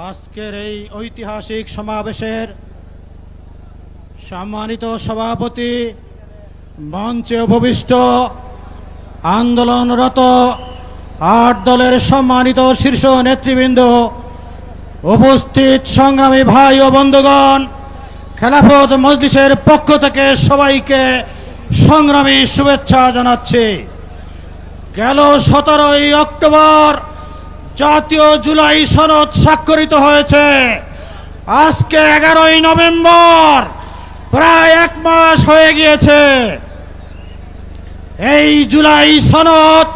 আজকের এই ঐতিহাসিক সমাবেশের সম্মানিত সভাপতি, মঞ্চে উপবিষ্ট, আন্দোলনরত আট দলের সম্মানিত শীর্ষ নেতৃবৃন্দ, উপস্থিত সংগ্রামী ভাই ও বন্ধুগণ, খেলাফত মজলিসের পক্ষ থেকে সবাইকে সংগ্রামী শুভেচ্ছা জানাচ্ছি। গেল সতেরোই অক্টোবর জাতীয় জুলাই সনদ স্বাক্ষরিত হয়েছে। আজকে এগারোই নভেম্বর, প্রায় এক মাস হয়ে গিয়েছে। এই জুলাই সনদ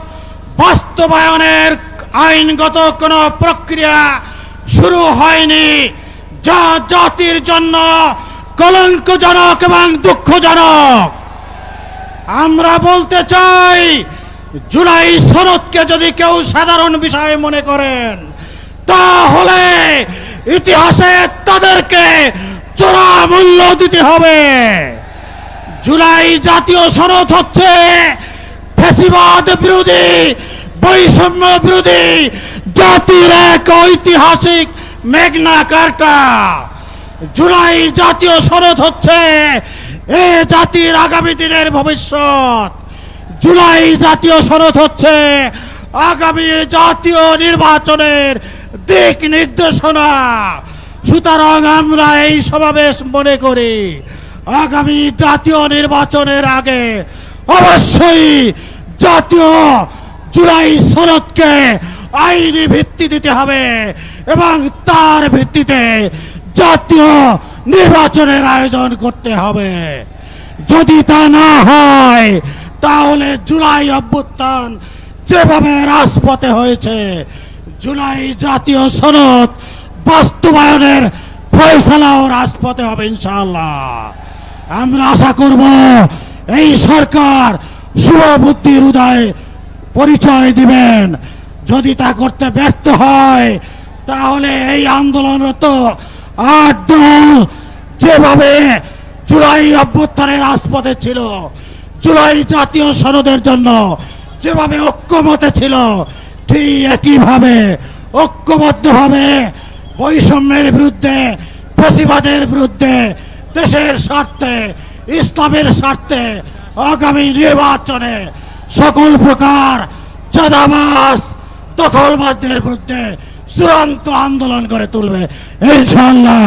বাস্তবায়নের আইনগত কোনো প্রক্রিয়া শুরু হয়নি, যা জাতির জন্য কলঙ্কজনক এবং দুঃখজনক। আমরা বলতে চাই জুলাই সনদকে যদি কেউ সাধারণ বিষয় মনে করেন, তাহলে ইতিহাসে তাদেরকে চোরা মূল্য দিতে হবে। জুলাই জাতীয় সনদ হচ্ছে ফেসিবাদ বিরোধী, বৈষম্য বিরোধী, জাতির এক ঐতিহাসিক মেঘনা কার্টা জুলাই জাতীয় সনদ হচ্ছে এ জাতির আগামী দিনের ভবিষ্যৎ। জুলাই জাতীয় সনদ হচ্ছে আগামী জাতীয় নির্বাচনের দিক নির্দেশনা। সুতরাং আমরা এই সমাবেশ মনে করি, আগামী জাতীয় নির্বাচনের আগে অবশ্যই জাতীয় জুলাই সনদকে আইনি ভিত্তি দিতে হবে এবং তার ভিত্তিতে জাতীয় নির্বাচনের আয়োজন করতে হবে। যদি তা না হয় তাহলে জুলাই অভ্যুত্থান যেভাবে রাজপথে হয়েছে, জুলাই জাতীয় সনদ বাস্তবায়নের ফয়সালাও রাজপথে হবে ইনশাআল্লাহ। আমরা আশা করব এই সরকার শুভ বুদ্ধির উদয় পরিচয় দিবেন। যদি তা করতে ব্যর্থ হয়, তাহলে এই আন্দোলনরত আট দল যেভাবে জুলাই অভ্যুত্থানের রাজপথে ছিল জুলাই জাতীয় সনদের জন্য যেভাবে ঐক্যমতে ছিল, ঠিক একইভাবে ঐক্যবদ্ধভাবে বৈষম্যের বিরুদ্ধে ফেসিবাদের বিরুদ্ধে, দেশের স্বার্থে, ইসলামের স্বার্থে আগামী নির্বাচনে সকল প্রকার চাঁদাবাস দখলবাজদের বিরুদ্ধে চূড়ান্ত আন্দোলন করে তুলবে। ইনশাল্লাহ